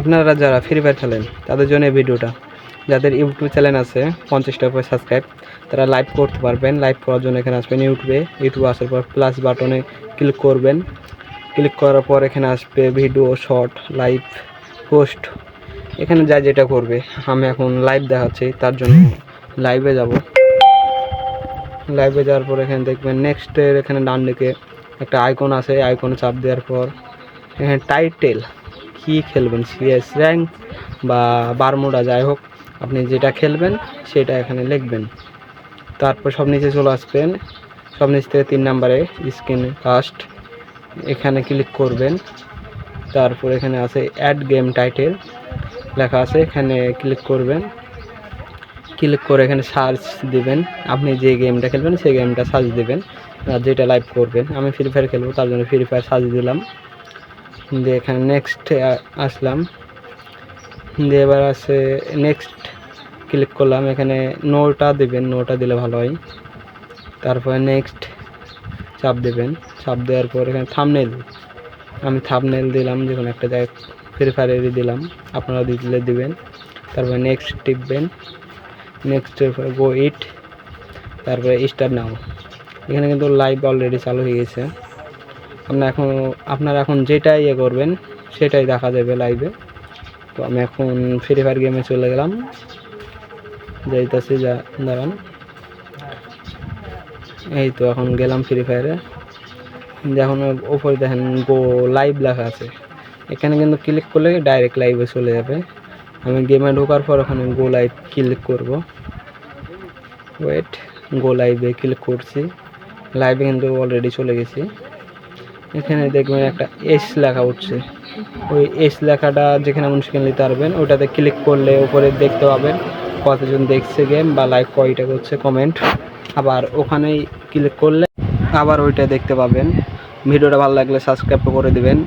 আপনারা যারা free fire খেলেন, তাদের জন্য এই ভিডিওটা। যাদের ইউটিউব চ্যানেল আছে, পঞ্চাশটা করে সাবস্ক্রাইব তারা লাইভ করতে পারবেন। লাইভ করার জন্য এখানে আসবেন ইউটিউবে ইউটিউবে আসার পর প্লাস বাটনে ক্লিক করবেন। ক্লিক করার পর এখানে আসবে ভিডিও শর্ট লাইভ পোস্ট এখানে যা যেটা করবে, আমি এখন লাইভ দেখাচ্ছি, তার জন্য লাইভে যাব। লাইভে যাওয়ার পর এখানে দেখবেন নেক্সটের এখানে ডান দিকে একটা আইকন আছে। আইকনে চাপ দেওয়ার পর এখানে টাইটেল কি খেলবেন? সিএস র্যাঙ্ক বা বারমুডা যাই হোক, আপনি যেটা খেলবেন সেটা এখানে লিখবেন। তারপর সব নিচে চলে আসবেন। সব নিচ থেকে তিন নাম্বারে স্ক্রিন কাস্ট এখানে ক্লিক করবেন। তারপর এখানে আছে অ্যাড গেম টাইটেল লেখা আছে, এখানে ক্লিক করবেন। ক্লিক করে এখানে সার্চ দিবেন। আপনি যে গেমটা খেলবেন, সেই গেমটা সার্চ দিবেন। আর যেটা লাইভ করবেন, আমি ফ্রি ফায়ার খেলব, তার জন্য ফ্রি ফায়ার সার্চ দিলাম। দিয়ে এখানে নেক্সট আসলাম। দিয়ে এবার আছে নেক্সট ক্লিক করলাম, এখানে নোটা দেবেন নোটা দিলে ভালো হয়। তারপরে নেক্সট চাপ দেবেন। চাপ দেওয়ার পর এখানে থামনেল আমি থামনেল দিলাম, যে কোনো একটা জায়গায় ফ্রি ফায়ারেরই দিলাম। আপনারা দিলে দিবেন। তারপরে নেক্সট টিপবেন। নেক্সটের পরে গো ইট তারপরে স্টার নাও এখানে কিন্তু লাইভ অলরেডি চালু হয়ে গেছে। আপনার এখন, আপনারা এখন যেটা ইয়ে করবেন, সেটাই দেখা যাবে লাইভে তো আমি এখন ফ্রি ফায়ার গেমে চলে গেলাম। যাইতাছি, যা, দাঁড়ান। এই তো এখন গেলাম ফ্রি ফায়ারে যখন ওপরে দেখেন গো লাইভ লেখা আছে। এখানে কিন্তু ক্লিক করলে ডাইরেক্ট লাইভে চলে যাবে। আমি গেমে ঢোকার পর ওখানে গো লাইভ ক্লিক করব। ওয়েট গো লাইভে ক্লিক করছি। লাইভে কিন্তু অলরেডি চলে গেছি। এখানে দেখবেন একটা এস লেখা উঠছে। ওই এস লেখাটা যেখানে মানুষ কিনে নিতে পারবেন ওটাতে ক্লিক করলে ওপরে দেখতে পাবেন কতজন দেখছে গেম বা লাইক কয়টা করছে কমেন্ট আবার ওখানেই ক্লিক করলে আবার ওইটা দেখতে পাবেন। ভিডিওটা ভালো লাগলে সাবস্ক্রাইব করে দিবেন।